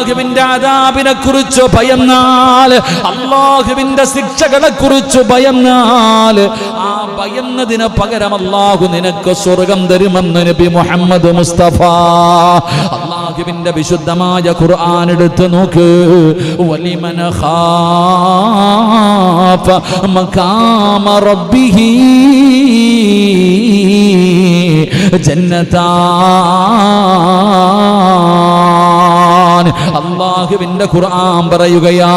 അള്ളാഹുവിന്റെ ആദാബിനെ കുറിച്ച് ഭയന്നാൽ. അള്ളാഹുവിന്റെ ശിക്ഷകളെ കുറിച്ച് ഭയന്നാൽ. ആ ഭയന്നതിന് പകരം അള്ളാഹു നിനക്ക് സ്വർഗം തരുമെന്ന് നബി മുഹമ്മദ് മുസ്തഫ. അള്ളാഹുവിന്റെ വിശുദ്ധമായ ഖുർആൻ എടുത്ത് നോക്ക്. വലിമന ഖാഫ റബ്ബിഹി. ജന്നതാൻ അള്ളാഹുവിന്റെ ഖുർആൻ പറയുകയാ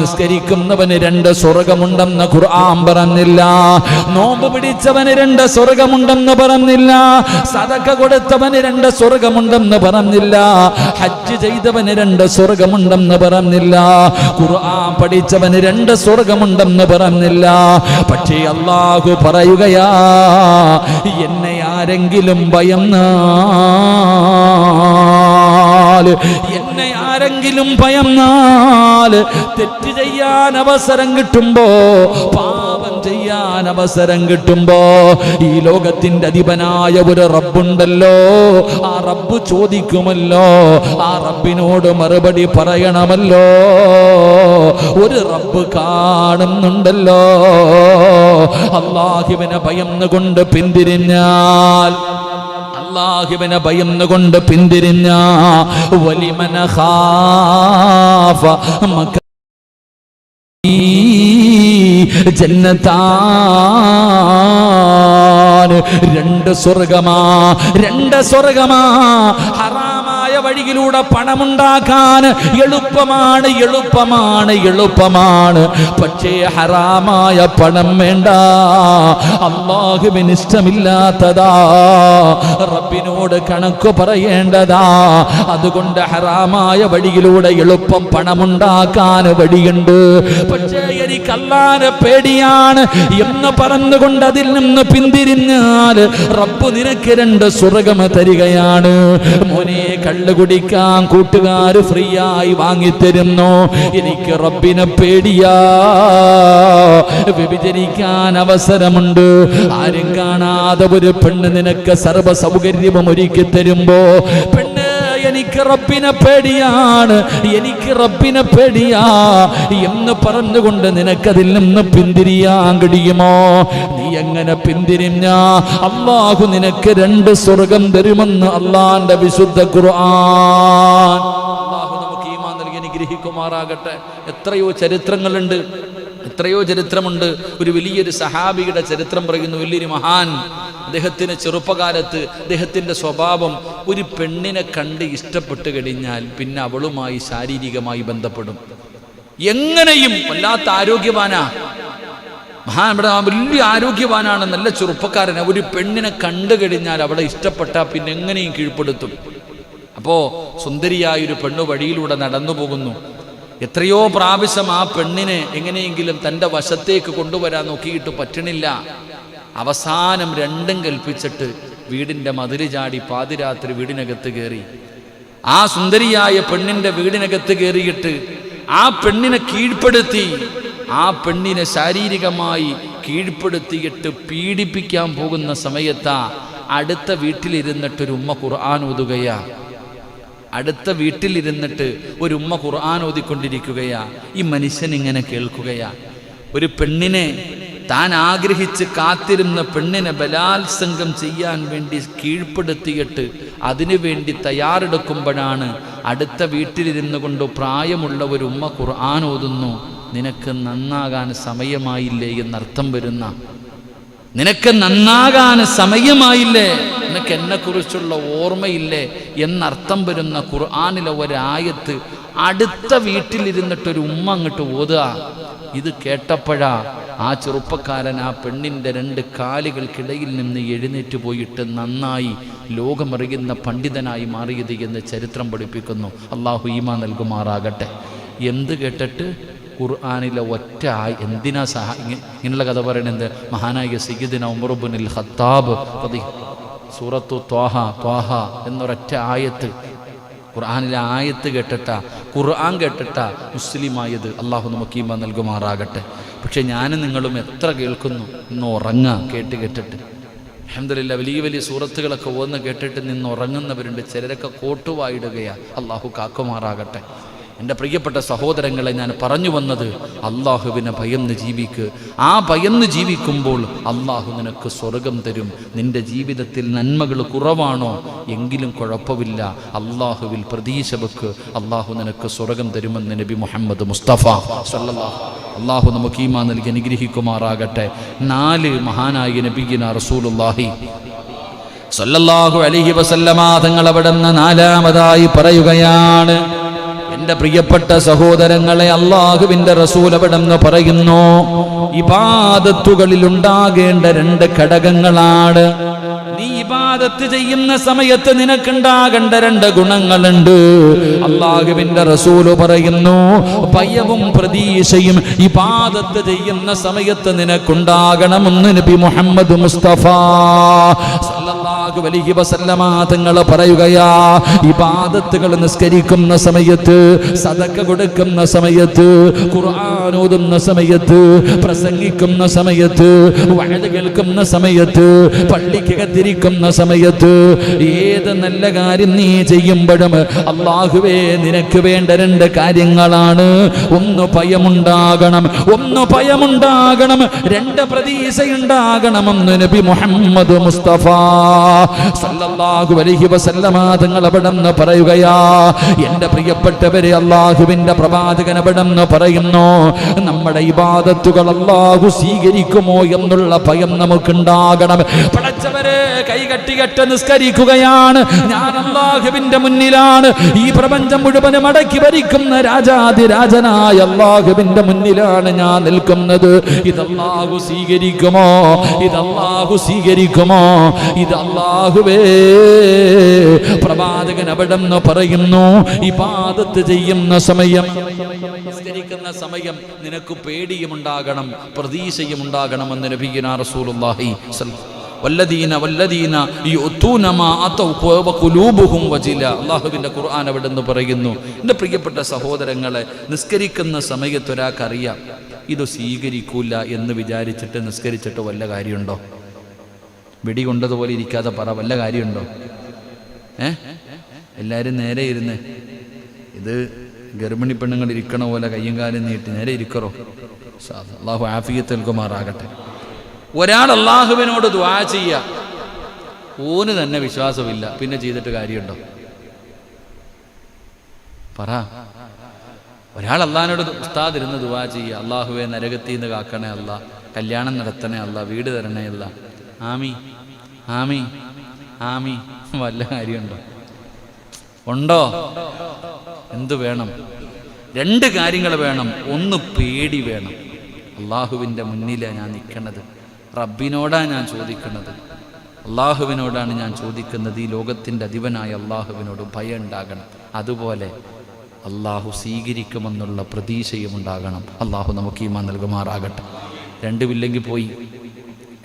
നിസ്കരിക്കുന്നവന് രണ്ട് സ്വർഗമുണ്ടെന്ന് ഖുർആൻ പറഞ്ഞില്ല. നോമ്പ് പിടിച്ചവന് രണ്ട് സ്വർഗമുണ്ടെന്ന് പറഞ്ഞില്ല. സതക്ക കൊടുത്തവന് രണ്ട് സ്വർഗമുണ്ടെന്ന് പറഞ്ഞില്ല. ഹജ്ജ് ചെയ്തവന് രണ്ട് സ്വർഗമുണ്ടെന്ന് പറഞ്ഞില്ല. ഖുർആൻ പഠിച്ചവന് രണ്ട് സ്വർഗമുണ്ടെന്ന് പറഞ്ഞില്ല. പക്ഷേ അള്ളാഹു പറയുകയാ എന്നെ ആരെങ്കിലും ഭയന്നാൽ എന്നെ ആരെങ്കിലും ഭയന്നാൽ തെറ്റ് ചെയ്യാൻ അവസരം കിട്ടുമ്പോ ചെയ്യാൻ അവസരം കിട്ടുമ്പോ ഈ ലോകത്തിന്റെ അധിപനായ ഒരു റബ്ബുണ്ടല്ലോ. ആ റബ്ബ് ചോദിക്കുമല്ലോ. ആ റബ്ബിനോട് മറുപടി പറയണമല്ലോ. ഒരു റബ്ബ് കാണുന്നുണ്ടല്ലോ. അള്ളാഹുവിനെ ഭയന്നുകൊണ്ട് പിന്തിരിഞ്ഞാൽ അള്ളാഹുവിനെ ഭയന്നുകൊണ്ട് പിന്തിരിഞ്ഞ വലിമന മക ജന്നത്താൻ. രണ്ട് സ്വർഗമാ രണ്ട് സ്വർഗമാ വഴിയിലൂടെ പണമുണ്ടാക്കാൻ എളുപ്പമാണ് എളുപ്പമാണ് എളുപ്പമാണ്. പക്ഷേ ഹറാമായ പണം വേണ്ട. അള്ളാഹുവിന് ഇഷ്ടമില്ലാത്തതാ. റബ്ബിനോട് കണക്ക് പറയേണ്ടതാ. അതുകൊണ്ട് ഹറാമായ വഴിയിലൂടെ എളുപ്പം പണമുണ്ടാക്കാൻ വഴിയുണ്ട്. പക്ഷേ എനിക്ക് അല്ലാതെ പേടിയാണ് എന്ന് പറഞ്ഞുകൊണ്ട് അതിൽ നിന്ന് പിന്തിരിഞ്ഞാൽ റബ്ബ് നിനക്ക് രണ്ട് സ്വർഗം തരികയാണ്. മോനെ കള്ള് കുടിക്കാൻ കൂട്ടുകാർ ഫ്രീ ആയി വാങ്ങിത്തരുന്നു. എനിക്ക് റബ്ബിനെ പേടിയാ. വ്യഭിചരിക്കാൻ അവസരമുണ്ട്. ആരും കാണാതെ ഒരു പെണ്ണ് നിനക്ക് സർവ സൗകര്യവും ഒരുക്കി തരുമ്പോ പെണ്ണ് എനിക്ക് റബ്ബിനെ പേടിയാണ് എനിക്ക് റബ്ബിനെ പേടിയാ. എന്ന് പറഞ്ഞുകൊണ്ട് നിനക്കതിൽ നിന്ന് പിന്തിരിയാൻ കഴിയുമോ? നീ എങ്ങനെ പിന്തിരിഞ്ഞ? അള്ളാഹു നിനക്ക് രണ്ട് സ്വർഗം തരുമെന്ന് അള്ളാന്റെ വിശുദ്ധ ഖുർആൻ. അള്ളാഹു നമുക്ക് ഈമാൻ നൽകി അനുഗ്രഹിക്കുമാറാകട്ടെ. എത്രയോ ചരിത്രങ്ങളുണ്ട്. എത്രയോ ചരിത്രമുണ്ട്. ഒരു വലിയൊരു സഹാബിയുടെ ചരിത്രം പറയുന്നു വലിയൊരു മഹാൻ. അദ്ദേഹത്തിന് ചെറുപ്പകാലത്ത് അദ്ദേഹത്തിന്റെ സ്വഭാവം ഒരു പെണ്ണിനെ കണ്ട് ഇഷ്ടപ്പെട്ട് കഴിഞ്ഞാൽ പിന്നെ അവളുമായി ശാരീരികമായി ബന്ധപ്പെടും. എങ്ങനെയും വല്ലാത്ത ആരോഗ്യവാനാ. മഹാൻ ഇവിടെ വലിയ ആരോഗ്യവാനാണ് നല്ല ചെറുപ്പക്കാരനെ. ഒരു പെണ്ണിനെ കണ്ടു കഴിഞ്ഞാൽ അവളെ ഇഷ്ടപ്പെട്ടാൽ പിന്നെ എങ്ങനെയും കീഴ്പ്പെടുത്തും. അപ്പോ സുന്ദരിയായ ഒരു പെണ്ണ് വഴിയിലൂടെ നടന്നു പോകുന്നു എത്രയോ പ്രാവശ്യം ആ പെണ്ണിനെ എങ്ങനെയെങ്കിലും തന്റെ വശത്തേക്ക് കൊണ്ടുവരാൻ നോക്കിയിട്ട് പറ്റണില്ല. അവസാനം രണ്ടും കൽപ്പിച്ചിട്ട് വീടിന്റെ മതിര് ചാടി പാതിരാത്രി വീടിനകത്ത് കയറി ആ സുന്ദരിയായ പെണ്ണിന്റെ വീടിനകത്ത് കയറിയിട്ട് ആ പെണ്ണിനെ കീഴ്പ്പെടുത്തി ആ പെണ്ണിനെ ശാരീരികമായി കീഴ്പ്പെടുത്തിയിട്ട് പീഡിപ്പിക്കാൻ പോകുന്ന സമയത്താ അടുത്ത വീട്ടിലിരുന്നിട്ടൊരു ഉമ്മ ഖുർആൻ ഓതുകയാ. അടുത്ത വീട്ടിലിരുന്നിട്ട് ഒരു ഉമ്മ ഖുർആൻ ഓതിക്കൊണ്ടിരിക്കുകയാ. ഈ മനുഷ്യൻ ഇങ്ങനെ കേൾക്കുകയാ. ഒരു പെണ്ണിനെ താൻ ആഗ്രഹിച്ച് കാത്തിരുന്ന പെണ്ണിനെ ബലാത്സംഗം ചെയ്യാൻ വേണ്ടി കീഴ്പ്പെടുത്തിയിട്ട് അതിനു വേണ്ടി തയ്യാറെടുക്കുമ്പോഴാണ് അടുത്ത വീട്ടിലിരുന്നു കൊണ്ട് പ്രായമുള്ള ഒരു ഉമ്മ ഖുർആൻ ഓതുന്നു. നിനക്ക് നന്നാകാൻ സമയമായില്ലേ എന്നർത്ഥം വരുന്ന. നിനക്ക് നന്നാകാൻ സമയമായില്ലേ? നിനക്ക് എന്നെക്കുറിച്ചുള്ള ഓർമ്മയില്ലേ എന്നർത്ഥം വരുന്ന ഖുർആാനിലെ ഒരായത്ത് അടുത്ത വീട്ടിലിരുന്നിട്ടൊരു ഉമ്മ അങ്ങോട്ട് ഓതുക. ഇത് കേട്ടപ്പോഴാ ആ ചെറുപ്പക്കാരൻ ആ പെണ്ണിന്റെ രണ്ട് കാലുകൾക്കിടയിൽ നിന്ന് എഴുന്നേറ്റ് പോയിട്ട് നന്നായി ലോകമറിയുന്ന പണ്ഡിതനായി മാറിയത് എന്ന് ചരിത്രം പഠിപ്പിക്കുന്നു. അള്ളാഹു ഈമ നൽകുമാറാകട്ടെ. എന്ത് കേട്ടിട്ട് ഖുർആാനിലെ ഒറ്റ എന്തിനാ സഹ ഇങ്ങനെയുള്ള കഥ പറയണത്? മഹാനായ സയ്യിദിന ഉമറുബുനിൽ ഹത്താബ് പതി സൂറത്തു ത്വാഹ ത്വാഹ എന്നൊരൊറ്റ ആയത്ത്. ഖുർആാനിലെ ആയത്ത് കേട്ടിട്ട ഖുർആൻ കേട്ടിട്ട മുസ്ലിമായത് അള്ളാഹു നമുക്ക് ഈമ നൽകുമാറാകട്ടെ. പക്ഷെ ഞാനും നിങ്ങളും എത്ര കേൾക്കുന്നു? ഇന്ന് കേട്ട് കേട്ടിട്ട്. അഹമ്മദില്ല വലിയ വലിയ സൂറത്തുകളൊക്കെ ഓന്ന് കേട്ടിട്ട് നിന്ന് ഉറങ്ങുന്നവരുണ്ട്. ചിലരൊക്കെ കോട്ടുവായിടുകയാ. അള്ളാഹു കാക്കുമാറാകട്ടെ. എന്റെ പ്രിയപ്പെട്ട സഹോദരങ്ങളെ ഞാൻ പറഞ്ഞു വന്നത് അള്ളാഹുവിനെ ഭയന്ന് ജീവിക്ക്. ആ ഭയന്ന് ജീവിക്കുമ്പോൾ അള്ളാഹു നിനക്ക് സ്വർഗം തരും. നിന്റെ ജീവിതത്തിൽ നന്മകൾ കുറവാണോ? എങ്കിലും കുഴപ്പമില്ല. അള്ളാഹുവിൽ പ്രതീക്ഷ വെക്ക്. അള്ളാഹു നിനക്ക് സ്വർഗം തരുമെന്ന് നബി മുഹമ്മദ് മുസ്തഫ അള്ളാഹു നമുക്ക് ഈമാ നൽകി അനുഗ്രഹിക്കുമാറാകട്ടെ. നാല് മഹാനായ നബിഗിന റസൂലുല്ലാഹി സല്ലല്ലാഹു അലഹി വസല്ലമ തങ്ങൾ നിന്ന് നാലാമതായി പറയുകയാണ്. എന്റെ പ്രിയപ്പെട്ട സഹോദരങ്ങളെ അള്ളാഹുവിന്റെ അവിടെന്ന് പറയുന്നു? ഇബാദത്തുകളിൽ ഉണ്ടാകേണ്ട രണ്ട് ഘടകങ്ങളാണ്. നീ ഇബാദത്ത് ചെയ്യുന്ന സമയത്ത് നിനക്കുണ്ടാകേണ്ട രണ്ട് ഗുണങ്ങളുണ്ട്. അള്ളാഹുവിന്റെ റസൂൽ പറയുന്നു ഭയവും പ്രതീക്ഷയും ഇബാദത്ത് ചെയ്യുന്ന സമയത്ത് നിനക്കുണ്ടാകണമെന്ന് നബി മുഹമ്മദ് മുസ്തഫ സല്ലല്ലാഹു അലൈഹി വസല്ലമ തങ്ങൾ പറയുകയാ നിസ്കരിക്കുന്ന സമയത്ത് സദക്ക കൊടുക്കുന്ന സമയത്ത് ഖുർആൻ ഓതുന്ന സമയത്ത് പ്രസംഗിക്കുന്ന സമയത്ത് വഴത് കേൾക്കുന്ന സമയത്ത് പള്ളിക്കകത്തിരിക്കുന്ന സമയത്ത് ഏത് നല്ല കാര്യം നീ ചെയ്യുമ്പോഴും അള്ളാഹുവേ നിനക്ക് വേണ്ട രണ്ട് കാര്യങ്ങളാണ്. ഒന്ന് ഭയമുണ്ടാകണം ഒന്ന് ഭയമുണ്ടാകണം രണ്ട് പ്രതീക്ഷയുണ്ടാകണമെന്ന് നബി മുഹമ്മദ് മുസ്തഫ സല്ലല്ലാഹു അലൈഹി വസല്ലമ തങ്ങൾ അവിടെന്ന് പറയുകയാ എന്റെ പ്രിയപ്പെട്ടവരെ അള്ളാഹുവിന്റെ പ്രവാചകൻ അവിടെന്ന് പറയുന്നു നമ്മുടെ ഇബാദത്തുകൾ അള്ളാഹു സ്വീകരിക്കുമോ എന്നുള്ള ഭയം നമുക്കുണ്ടാകണം. പടച്ചവരെ കൈകട്ടികെട്ട് നിസ്കരിക്കുകയാണ്. ഞാൻ അള്ളാഹുവിന്റെ മുന്നിലാണ്. ഈ പ്രപഞ്ചം മുഴുവനും മടക്കി ഭരിക്കുന്ന രാജാതിരാജനായ അള്ളാഹുവിന്റെ മുന്നിലാണ് ഞാൻ നിൽക്കുന്നത്. ഇത് അള്ളാഹു സ്വീകരിക്കുമോ? ഇത് അള്ളാഹു സ്വീകരിക്കുമോ? ഇത് അള്ളാഹുവേ പ്രവാചകൻ അവിടെ നിന്ന് പറയുന്നു ഈ പാദത്ത് ചെയ്യുന്ന സമയം നിസ്കരിക്കുന്ന സമയം നിനക്ക് പേടിയും ഉണ്ടാകണം പ്രതീക്ഷയും ഉണ്ടാകണമെന്ന് നബിഗിന റസൂലുള്ളാഹി സ്വല്ലല്ലാഹു വല്ലദീന വല്ലദീന യുത്തൂന മാ അതൗ വഖുലൂബുഹും വജില. ഖുർആൻ അവിടെ നിന്ന് പറയുന്നു. എന്റെ പ്രിയപ്പെട്ട സഹോദരങ്ങളെ നിസ്കരിക്കുന്ന സമയത്ത് ഒരാൾക്കറിയാം ഇത് സ്വീകരിക്കൂല എന്ന് വിചാരിച്ചിട്ട് നിസ്കരിച്ചിട്ട് വല്ല കാര്യമുണ്ടോ? വെടി കൊണ്ടതുപോലെ ഇരിക്കാതെ പറ വല്ല കാര്യമുണ്ടോ? ഏ? എല്ലാവരും നേരെ ഇരുന്ന് ഇത് ഗർഭിണി പെണ്ണുങ്ങൾ ഇരിക്കണ പോലെ കയ്യും കാലും നീട്ടി നേരെ ഇരിക്കറോ? അള്ളാഹു ആഫിയത്ത് നൽകുമാറാകട്ടെ. ഒരാൾ അള്ളാഹുവിനോട് ദ്വാ ചെയ്യുക ഓന് തന്നെ വിശ്വാസമില്ല. പിന്നെ ചെയ്തിട്ട് കാര്യമുണ്ടോ? പറ. ഒരാൾ അള്ളാഹിനോട് ഉസ്താദിരുന്ന് ദുവാ ചെയ്യുക അള്ളാഹുവെ നരകത്തിൽ നിന്ന് കാക്കണേ അല്ല. കല്യാണം നടത്തണേ അല്ല. വീട് തരണേ അല്ല. ആമി. ആമി. ആമി. വല്ല കാര്യമുണ്ടോ? ഉണ്ടോ? എന്തു വേണം? രണ്ട് കാര്യങ്ങൾ വേണം. ഒന്ന് പേടി വേണം. അള്ളാഹുവിന്റെ മുന്നിലാണ് ഞാൻ നിൽക്കുന്നത് റബ്ബിനോടാണ് ഞാൻ ചോദിക്കുന്നത്. അള്ളാഹുവിനോടാണ് ഞാൻ ചോദിക്കുന്നത്. ഈ ലോകത്തിന്റെ അധിപനായ അള്ളാഹുവിനോട് ഭയം ഉണ്ടാകണം അതുപോലെ അള്ളാഹു സ്വീകരിക്കുമെന്നുള്ള പ്രതീക്ഷയും ഉണ്ടാകണം അള്ളാഹു നമുക്ക് ഈമാൻ നൽകുമാറാകട്ടെ. രണ്ടുമില്ലെങ്കിൽ പോയി.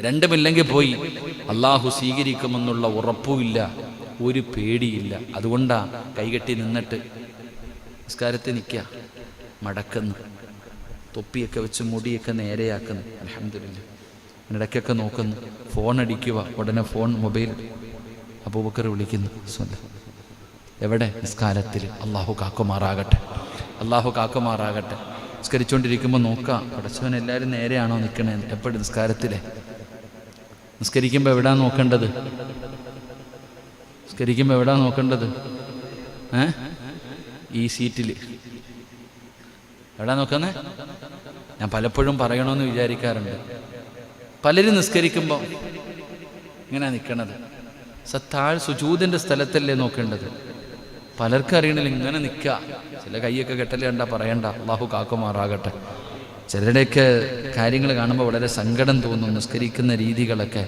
രണ്ടുമില്ലെങ്കിൽ പോയി. അള്ളാഹു സ്വീകരിക്കുമെന്നുള്ള ഉറപ്പുമില്ല. ഒരു പേടിയില്ല. അതുകൊണ്ടാ കൈകെട്ടി നിന്നിട്ട് നിസ്കാരത്തിൽ നിൽക്കുക. മടക്കുന്നു. തൊപ്പിയൊക്കെ വെച്ച് മുടിയൊക്കെ നേരെയാക്കുന്നു. അലഹമില്ല ഇടയ്ക്കൊക്കെ നോക്കുന്നു. ഫോൺ അടിക്കുക. ഉടനെ ഫോൺ മൊബൈൽ. അബൂബക്കർ വിളിക്കുന്നു. സ്വന്തം എവിടെ? നിസ്കാരത്തിൽ. അള്ളാഹു കാക്കുമാറാകട്ടെ. അള്ളാഹു കാക്കുമാറാകട്ടെ. നിസ്കരിച്ചുകൊണ്ടിരിക്കുമ്പോൾ നോക്കാം. പടച്ചവൻ എല്ലാവരും നേരെയാണോ നിൽക്കണേ എപ്പോഴും നിസ്കാരത്തിലെ? നിസ്കരിക്കുമ്പോൾ എവിടാ നോക്കേണ്ടത്? നിസ്കരിക്കുമ്പോൾ എവിടാ നോക്കേണ്ടത്? ഏ? ഈ സീറ്റിൽ എവിടാ നോക്കുന്നേ? ഞാൻ പലപ്പോഴും പറയണമെന്ന് വിചാരിക്കാറുണ്ട്. പലരും നിസ്കരിക്കുമ്പോൾ ഇങ്ങനെ നിൽക്കണത് സത്താൾ സുജൂതിന്റെ സ്ഥലത്തല്ലേ നോക്കേണ്ടത്. പലർക്കും അറിയണില്ല ഇങ്ങനെ നിൽക്കുക ചില കൈയൊക്കെ കെട്ടലേണ്ട പറയണ്ട. അള്ളാഹു കാക്കുമാറാകട്ടെ. ചിലരുടെയൊക്കെ കാര്യങ്ങൾ കാണുമ്പോൾ വളരെ സങ്കടം തോന്നും നിസ്കരിക്കുന്ന രീതികളൊക്കെ.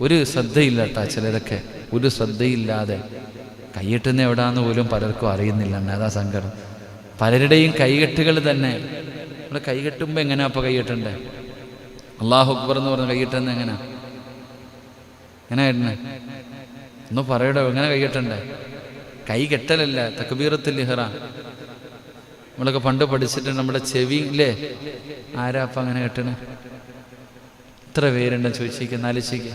ഒരു ശ്രദ്ധയില്ല കേട്ടാ ചിലരൊക്കെ ഒരു ശ്രദ്ധയില്ലാതെ കൈയെട്ടുന്ന എവിടാന്ന് പോലും പലർക്കും അറിയുന്നില്ല. അതാ സങ്കടം. പലരുടെയും കൈകെട്ടുകൾ തന്നെ. നമ്മൾ കൈകെട്ടുമ്പോൾ എങ്ങനെയാ അപ്പോൾ കൈകെട്ടണ്ടേ? അള്ളാഹു അക്ബർ എന്ന് പറഞ്ഞ കൈയിട്ടെന്ന് എങ്ങനെ? എങ്ങനെ ഇടണേ ഒന്ന് പറയടോ എങ്ങനെ കൈയിട്ടണ്ടേ? കൈ കെട്ടലല്ല തക്ബീറത്തിൽ ഇഹ്റ. നമ്മളൊക്കെ പണ്ട് പഠിച്ചിട്ട് നമ്മുടെ ചെവി ഇല്ലേ? ആരാ അപ്പം അങ്ങനെ കെട്ടണേ? ഇത്ര പേരുണ്ടെന്ന് ചോദിച്ചിരിക്കുക നാലിച്ചിക്ക്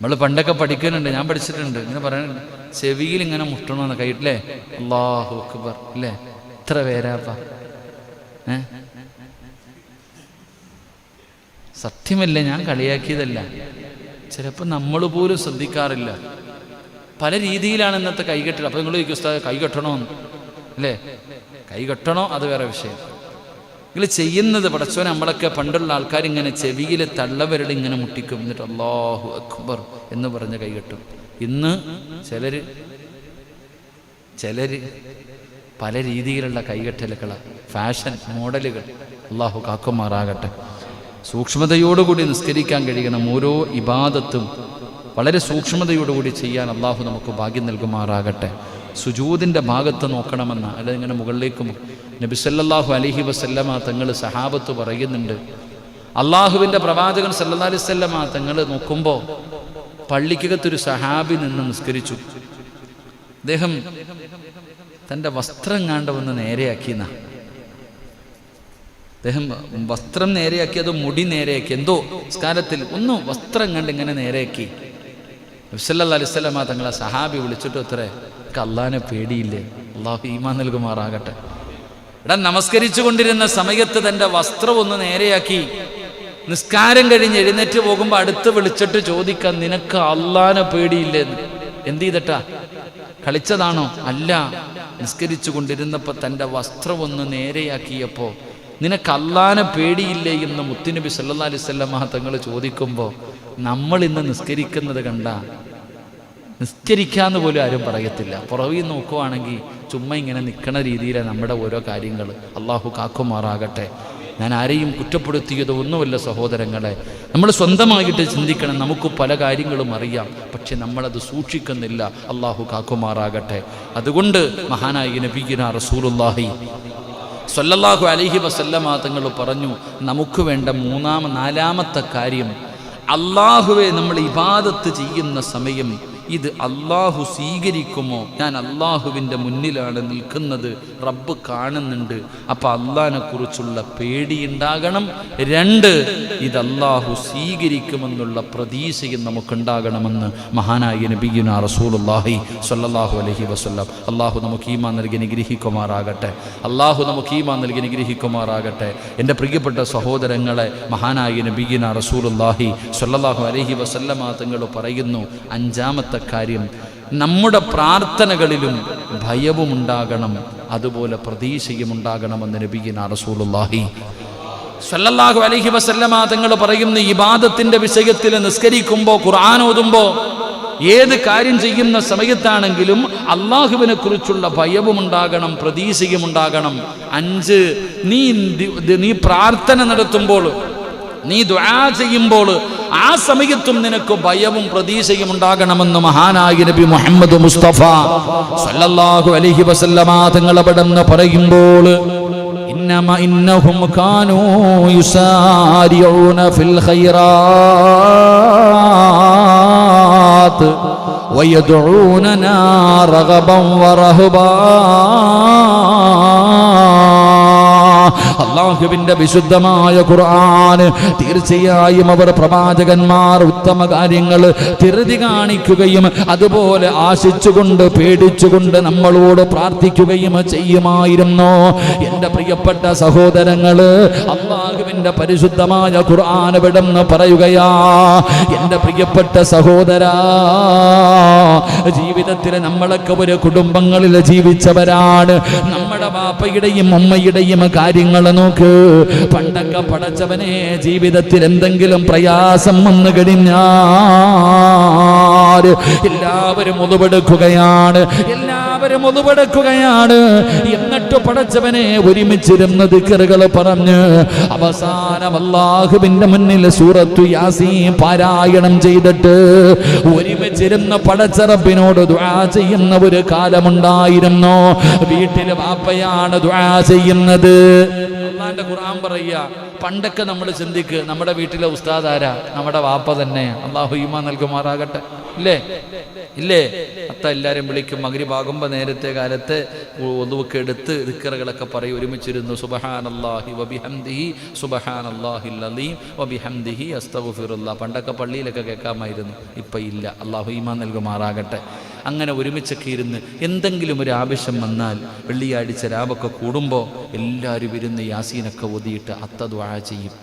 നമ്മൾ പണ്ടൊക്കെ പഠിക്കുന്നുണ്ട് ഞാൻ പഠിച്ചിട്ടുണ്ട്. ഇങ്ങനെ പറയുന്നുണ്ട് ചെവിയിൽ ഇങ്ങനെ മുട്ടണമെന്ന് കൈയിട്ടില്ലേ അള്ളാഹു അക്ബർ അല്ലേ ഇത്ര പേരാപ്പ ഏ? സത്യമല്ലേ ഞാൻ കളിയാക്കിയതല്ല. ചിലപ്പോൾ നമ്മൾ പോലും ശ്രദ്ധിക്കാറില്ല. പല രീതിയിലാണ് ഇന്നത്തെ കൈകെട്ടൽ. അപ്പോൾ നിങ്ങൾ ചോദിക്കും ഉസ്താദ് കൈ കെട്ടണമെന്ന് അല്ലേ? കൈകെട്ടണോ അത് വേറെ വിഷയം. നിങ്ങൾ ചെയ്യുന്നത് പടച്ചോൻ നമ്മളൊക്കെ പണ്ടുള്ള ആൾക്കാർ ഇങ്ങനെ ചെവിയിൽ തള്ളവരുടെ ഇങ്ങനെ മുട്ടിക്കും. എന്നിട്ട് അള്ളാഹു അക്ബർ എന്ന് പറഞ്ഞ് കൈകെട്ടും ഇന്ന് ചിലര് ചിലര് പല രീതിയിലുള്ള കൈകെട്ടലുകൾ ഫാഷൻ മോഡലുകൾ. അള്ളാഹു കാക്കുമാറാകട്ടെ. സൂക്ഷ്മതയോടുകൂടി നിസ്കരിക്കാൻ കഴിയണം. ഓരോ ഇബാദത്തും വളരെ സൂക്ഷ്മതയോടുകൂടി ചെയ്യാൻ അള്ളാഹു നമുക്ക് ഭാഗ്യം നൽകുമാറാകട്ടെ. സുജൂതിന്റെ ഭാഗത്ത് നോക്കണമെന്ന് അല്ലെ ഇങ്ങനെ മുകളിലേക്കും നബിസല്ലാഹു അലഹി വസല്ലമ തങ്ങൾ സഹാബത്ത് പറയുന്നുണ്ട്. അള്ളാഹുവിന്റെ പ്രവാചകൻ സല്ലാ അലിസ്വല്ലമ തങ്ങൾ നോക്കുമ്പോൾ പള്ളിക്കകത്തൊരു സഹാബി നിന്ന് നിസ്കരിച്ചു. അദ്ദേഹം തന്റെ വസ്ത്രം കാണ്ട ഒന്ന് നേരെയാക്കിയെന്ന. അദ്ദേഹം വസ്ത്രം നേരെയാക്കി അത് മുടി നേരെയാക്കി എന്തോ സ്കാരത്തിൽ ഒന്നും വസ്ത്രം കണ്ട് ഇങ്ങനെ നേരെയാക്കി. നബ്സല്ലാ അലിസ്വല്ലമ തങ്ങളെ സഹാബി വിളിച്ചിട്ട് അത്രേ അള്ളാനെ പേടിയില്ലേ? അള്ളാഹു ഈമാൻ നൽകുമാറാകട്ടെ. എടാ നമസ്കരിച്ചു കൊണ്ടിരുന്ന സമയത്ത് തന്റെ വസ്ത്രം ഒന്ന് നേരെയാക്കി. നിസ്കാരം കഴിഞ്ഞ് എഴുന്നേറ്റ് പോകുമ്പോൾ അടുത്ത് വിളിച്ചിട്ട് ചോദിക്കാൻ നിനക്ക് അള്ളാനെ പേടിയില്ലേ? എന്ത് ചെയ്തിട്ടാ? കളിച്ചതാണോ? അല്ല. നിസ്കരിച്ചു കൊണ്ടിരുന്നപ്പോൾ തന്റെ വസ്ത്രം ഒന്ന് നേരെയാക്കിയപ്പോൾ നിനക്ക് പേടിയില്ലേ എന്ന് മുത്തുനബി സല്ലാ അലിസ്വല്ലമ്മ തങ്ങൾ ചോദിക്കുമ്പോൾ നമ്മൾ ഇന്ന് നിസ്കരിക്കുന്നത് കണ്ട? നിസ്കരിക്കാന്ന് പോലും ആരും പറയത്തില്ല. പുറവിൽ നോക്കുവാണെങ്കിൽ ചുമ്മാ ഇങ്ങനെ നിൽക്കുന്ന രീതിയിലാണ് നമ്മുടെ ഓരോ കാര്യങ്ങൾ അള്ളാഹു കാക്കുമാറാകട്ടെ. ഞാൻ ആരെയും കുറ്റപ്പെടുത്തിയതോ ഒന്നുമല്ല സഹോദരങ്ങളെ. നമ്മൾ സ്വന്തമായിട്ട് ചിന്തിക്കണം. നമുക്ക് പല കാര്യങ്ങളും അറിയാം. പക്ഷെ നമ്മളത് സൂക്ഷിക്കുന്നില്ല. അള്ളാഹു കാക്കുമാറാകട്ടെ. അതുകൊണ്ട് മഹാനായി നബീന റസൂലുല്ലാഹി സല്ലല്ലാഹു അലഹി വസല്ലമ തങ്ങൾ പറഞ്ഞു നമുക്ക് വേണ്ട മൂന്നാമ നാലാമത്തെ കാര്യം അള്ളാഹുവെ നമ്മൾ ഇബാദത്ത് ചെയ്യുന്ന സമയം ഇത് അള്ളാഹു സ്വീകരിക്കുമോ? ഞാൻ അള്ളാഹുവിന്റെ മുന്നിലാണ് നിൽക്കുന്നത്. റബ്ബ് കാണുന്നുണ്ട്. അപ്പം അള്ളാഹിനെ കുറിച്ചുള്ള പേടിയുണ്ടാകണം രണ്ട് ഇത് അള്ളാഹു സ്വീകരിക്കുമെന്നുള്ള പ്രതീക്ഷയും നമുക്കുണ്ടാകണമെന്ന് മഹാനായ നബിയുന റസൂലുല്ലാഹി സ്വല്ലല്ലാഹു അലഹി വസ്ല്ലാം. അള്ളാഹു നമുക്ക് ഈമാൻ നൽകി നിഗ്രഹിക്കുമാറാകട്ടെ അള്ളാഹു നമുക്ക് ഈമാൻ നൽകി നിഗ്രഹിക്കുമാറാകട്ടെ എന്റെ പ്രിയപ്പെട്ട സഹോദരങ്ങളെ മഹാനായ നബിയുന റസൂലുല്ലാഹി സ്വല്ലല്ലാഹു അലഹി വസല്ലമ തങ്ങൾ പറയുന്നു അഞ്ചാമത്തെ കാര്യം നമ്മുടെ പ്രാർത്ഥനകളിലും ഭയവും ഉണ്ടാകണം അതുപോലെ പ്രതീക്ഷയും ഉണ്ടാകണമെന്ന് നബിയുന റസൂലുല്ലാഹി സല്ലല്ലാഹു അലൈഹി വസല്ലമ തങ്ങൾ പറയുന്ന ഇബാദത്തിന്റെ വിഷയത്തിൽ നിസ്കരിക്കുമ്പോൾ ഖുർആൻ ഓതുമ്പോൾ ഏത് കാര്യം ചെയ്യുന്ന സമയത്താണെങ്കിലും അള്ളാഹുവിനെ കുറിച്ചുള്ള ഭയവും ഉണ്ടാകണം പ്രതീക്ഷയും ഉണ്ടാകണം അഞ്ച് നീ നീ പ്രാർത്ഥന നടത്തുമ്പോൾ നീ ദുആ ചെയ്യുമ്പോൾ ആ സമയത്തും നിനക്ക് ഭയവും പ്രതീക്ഷയും ഉണ്ടാകണമെന്ന് മഹാനായ നബി മുഹമ്മദ് മുസ്തഫ സല്ലല്ലാഹു അലൈഹി വസല്ലമ തങ്ങൾ അവിടെ നിന്ന് പറയുമ്പോൾ إنما إنهم كانوا يسارعون في الخيرات ويدعوننا رغبا ورهبا അള്ളാഹുവിന്റെ വിശുദ്ധമായ ഖുർആൻ. തീർച്ചയായും അവർ പ്രവാചകന്മാർ ഉത്തമ കാര്യങ്ങൾ തിരുതി കാണിക്കുകയും അതുപോലെ ആശിച്ചുകൊണ്ട് പേടിച്ചുകൊണ്ട് നമ്മളോട് പ്രാർത്ഥിക്കുകയും ചെയ്യുമായിരുന്നു. എന്റെ പ്രിയപ്പെട്ട സഹോദരങ്ങൾ അള്ളാഹുവിന്റെ പരിശുദ്ധമായ ഖുർആൻ വിടന്ന് പറയുകയാ എന്റെ പ്രിയപ്പെട്ട സഹോദര ജീവിതത്തിൽ നമ്മളൊക്കെ ഒരു കുടുംബങ്ങളിൽ ജീവിച്ചവരാണ്. നമ്മുടെ ബാപ്പയുടെയും അമ്മയുടെയും കാര്യങ്ങൾ നോക്ക്. പണ്ടൊക്കെ പടച്ചവനെ ജീവിതത്തിൽ എന്തെങ്കിലും പ്രയാസം വന്നു കഴിഞ്ഞാൽ എല്ലാവരും ഒതുപെടുക്കുകയാണ് എല്ലാവരും ഒതുപെടുക്കുകയാണ് എന്നിട്ട് പടച്ചവനെ ഒരുമിച്ചിരുന്ന ദിക്കറുകൾ പറഞ്ഞ് അവസാനം അള്ളാഹുവിന്റെ മുന്നിൽ സൂറത്തു യാസീൻ പാരായണം ചെയ്തിട്ട് ഒരുമിച്ചിരുന്ന പടച്ചറപ്പിനോട് ദുആ ചെയ്യുന്ന ഒരു കാലമുണ്ടായിരുന്നു. വീട്ടിൽ വാപ്പയാണ് ദുആ ചെയ്യുന്നത്. അള്ളാന്റെ ഖുർആൻ പറയുക പണ്ടൊക്കെ നമ്മൾ ചിന്തിക്ക് നമ്മുടെ വീട്ടിലെ ഉസ്താദ് ആരാ? നമ്മുടെ വാപ്പ തന്നെ. അള്ളാഹു ഈമാ നൽകുമാറാകട്ടെ. ഇല്ലേ? ഇല്ലേ? അത്ത എല്ലാവരും വിളിക്കും. മകരിഭാകുമ്പോ നേരത്തെ കാലത്ത് ഒതുവൊക്കെ എടുത്ത് ദിക്കറുകളൊക്കെ പറയും. ഒരുമിച്ചിരുന്നു. സുബഹാനല്ലാഹി വബിഹംദിഹി സുബഹാനല്ലാഹി അലീം വബിഹംദിഹി അസ്തഗ്ഫിറുല്ലാ. പണ്ടൊക്കെ പള്ളിയിലൊക്കെ കേൾക്കാമായിരുന്നു. ഇപ്പം ഇല്ല. അള്ളാഹു ഈമാൻ നൽകുമാറാകട്ടെ. അങ്ങനെ ഒരുമിച്ചൊക്കെ ഇരുന്ന് എന്തെങ്കിലും ഒരു ആവശ്യം വന്നാൽ വെള്ളിയാഴ്ച രാവൊക്കെ കൂടുമ്പോൾ എല്ലാവരും ഇരുന്ന് യാസീനൊക്കെ ഒതിയിട്ട് അത്ത ദ്വാഴ ചെയ്യും.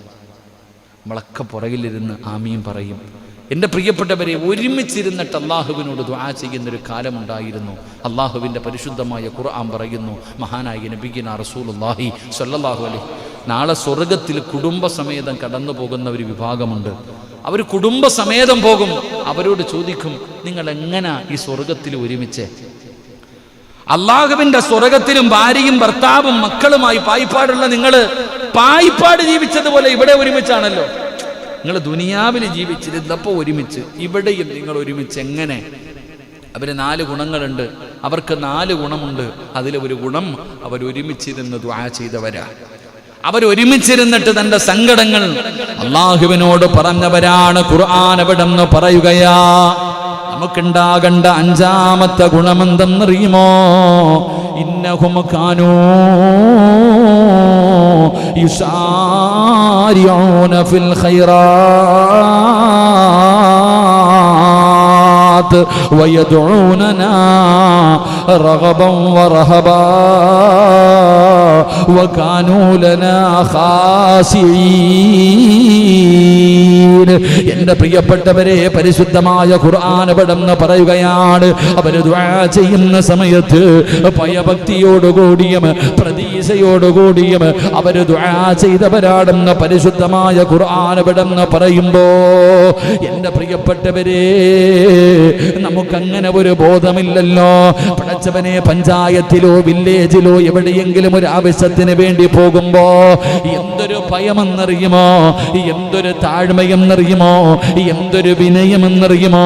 നമ്മളൊക്കെ പുറകിലിരുന്ന് ആമിയും പറയും. എന്റെ പ്രിയപ്പെട്ടവരെ ഒരുമിച്ചിരുന്നിട്ട് അള്ളാഹുവിനോട് ദ്വാ ചെയ്യുന്നൊരു കാലമുണ്ടായിരുന്നു. അള്ളാഹുവിന്റെ പരിശുദ്ധമായ ഖുർആൻ പറയുന്നു മഹാനായ നബിഗിന റസൂലുല്ലാഹി സല്ലാഹു അലൈഹി നാളെ സ്വർഗത്തിൽ കുടുംബസമേതം കടന്നു പോകുന്ന ഒരു വിഭാഗമുണ്ട്. അവർ കുടുംബസമേതം പോകും. അവരോട് ചോദിക്കും നിങ്ങൾ എങ്ങനെ ഈ സ്വർഗത്തിൽ ഒരുമിച്ച്? അള്ളാഹുവിന്റെ സ്വർഗത്തിലും ഭാര്യയും ഭർത്താവും മക്കളുമായി പായിപ്പാടുള്ള നിങ്ങൾ പായിപ്പാട് ജീവിച്ചതുപോലെ ഇവിടെ ഒരുമിച്ചാണല്ലോ. നിങ്ങൾ ദുനിയാവിൽ ജീവിച്ചിരുന്നപ്പോൾ ഒരുമിച്ച് ഇവിടെയും നിങ്ങൾ ഒരുമിച്ച് എങ്ങനെ? അവർ നാല് ഗുണങ്ങളുണ്ട്. അവർക്ക് നാല് ഗുണമുണ്ട്. അതിലെ ഒരു ഗുണം അവർ ഒരുമിച്ചിരുന്ന് ദ്വാ ചെയ്തവരാ. അവർ ഒരുമിച്ചിരുന്നിട്ട് തന്റെ സങ്കടങ്ങൾ അള്ളാഹുവിനോട് പറഞ്ഞവരാണ് ഖുർആൻ എവിടെന്ന് പറയുകയാ. നമുക്കുണ്ടാകേണ്ട അഞ്ചാമത്തെ ഗുണമെന്തെന്നറിയുമോ? ഇന്നഹും കാനോ യുസാരിഊന ഫിൽ ഖൈറാത്ത് വയദഊനനാ റഗബൻ വറഹബാ وكانوا لنا خاشعين എന്റെ പ്രിയപ്പെട്ടവരെ പരിശുദ്ധമായ ഖുർആൻ എവിടെന്ന് പറയുകയാണ് അവര് ദുആ ചെയ്യുന്ന സമയത്ത് ഭയഭക്തിയോടുകൂടിയും പ്രതീക്ഷയോടുകൂടിയും അവർ ദുആ ചെയ്തവരാണെന്ന് പരിശുദ്ധമായ ഖുർആൻ എവിടെന്ന് പറയുമ്പോ എന്റെ പ്രിയപ്പെട്ടവരെ നമുക്കങ്ങനെ ഒരു ബോധമില്ലല്ലോ. പടച്ചവനെ പഞ്ചായത്തിലോ വില്ലേജിലോ എവിടെയെങ്കിലും ഒരു ആവശ്യത്തിന് വേണ്ടി പോകുമ്പോ എന്തൊരു ഭയമെന്നറിയുമോ? എന്തൊരു താഴ്മയെന്നറിയുമോ? എന്തൊരു വിനയമെന്നറിയുമോ?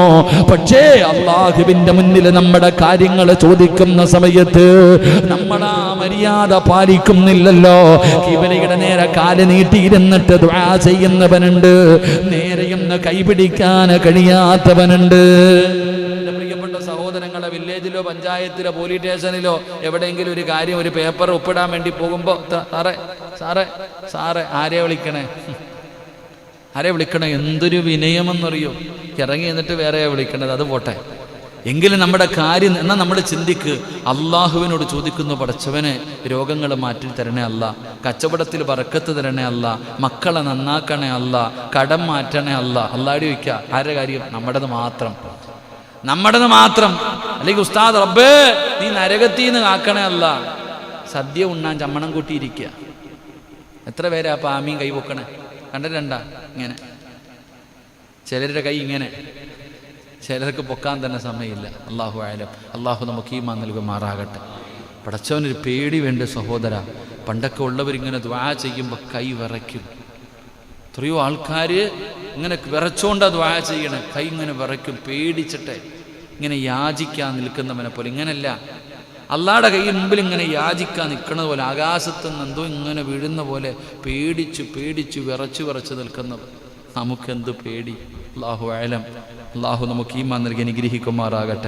പക്ഷേ അള്ളാഹുവിന്റെ മുന്നിൽ നമ്മുടെ കാര്യങ്ങൾ ചോദിക്കുന്ന സമയത്ത് നമ്മൾ ആ മര്യാദ പാലിക്കുന്നില്ലല്ലോ ഇവനയുടെ നേരെ കാൽ നീട്ടിയിരുന്നിട്ട് ദ്വാ ചെയ്യുന്നവനുണ്ട്. നേരെയൊന്ന് കൈപിടിക്കാൻ കഴിയാത്തവനുണ്ട്. പ്രിയപ്പെട്ട സഹോദരങ്ങളെ വില്ലേജിലോ പഞ്ചായത്തിലോ പോലീസ് സ്റ്റേഷനിലോ എവിടെയെങ്കിലും ഒരു കാര്യം ഒരു പേപ്പർ ഒപ്പിടാൻ വേണ്ടി പോകുമ്പോൾ സാറേ സാറേ സാറേ ആരെ വിളിക്കണേ? ആരെ വിളിക്കണേ? എന്തൊരു വിനയമെന്നറിയോ? ഇറങ്ങി എന്നിട്ട് വേറെയാ വിളിക്കണത്. അത് പോട്ടെ. എങ്കിലും നമ്മുടെ കാര്യം എന്നാൽ നമ്മൾ ചിന്തിക്ക്? അള്ളാഹുവിനോട് ചോദിക്കുന്നു പടച്ചവനെ രോഗങ്ങൾ മാറ്റി തരണേ അല്ല കച്ചവടത്തിൽ പറക്കത്ത് തരണേ അല്ല മക്കളെ നന്നാക്കണേ അല്ല കടം മാറ്റണേ അല്ല. അല്ലാടി വയ്ക്കുക ആരുടെ കാര്യം? നമ്മുടേത് മാത്രം. നമ്മുടേത് മാത്രം. അല്ലെങ്കിൽ ഉസ്താദ് റബ്ബേ നീ നരകത്തീന്ന് കാക്കണേ അല്ല. സദ്യ ഉണ്ണാൻ ചമ്മണം കൂട്ടിയിരിക്കുക എത്ര പേരാ പാമിയും കൈ പൊക്കണേ? കണ്ടിട്ടുണ്ടാ? ഇങ്ങനെ. ചിലരുടെ കൈ ഇങ്ങനെ. ചിലർക്ക് പൊക്കാൻ തന്നെ സമയമില്ല. അള്ളാഹു ആയാലും അള്ളാഹു നമുക്ക് ഈ ഈമാൻ നൽകുമാറാകട്ടെ. പടച്ചവനൊരു പേടി വേണ്ട സഹോദര. പണ്ടൊക്കെ ഉള്ളവരിങ്ങനെ ദ്വാ ചെയ്യുമ്പോൾ കൈ വിറയ്ക്കും. എത്രയോ ആൾക്കാർ ഇങ്ങനെ വിറച്ചോണ്ടാ ദ്വാ ചെയ്യണേ. കൈ ഇങ്ങനെ വിറയ്ക്കും പേടിച്ചിട്ട്. ഇങ്ങനെ യാചിക്കാൻ നിൽക്കുന്നവനെ പോലെ. ഇങ്ങനല്ല. അള്ളാടെ കൈ മുമ്പിൽ ഇങ്ങനെ യാചിക്കാൻ നിൽക്കുന്നത് പോലെ. ആകാശത്ത് നിന്ന് എന്തോ ഇങ്ങനെ വീഴുന്ന പോലെ പേടിച്ചു പേടിച്ചു വിറച്ചു വിറച്ച് നിൽക്കുന്നത് നമുക്കെന്ത് പേടി? അള്ളാഹു ആയാലും അള്ളാഹു നമുക്ക് ഈ നൽകി അനുഗ്രഹിക്കുമാറാകട്ടെ.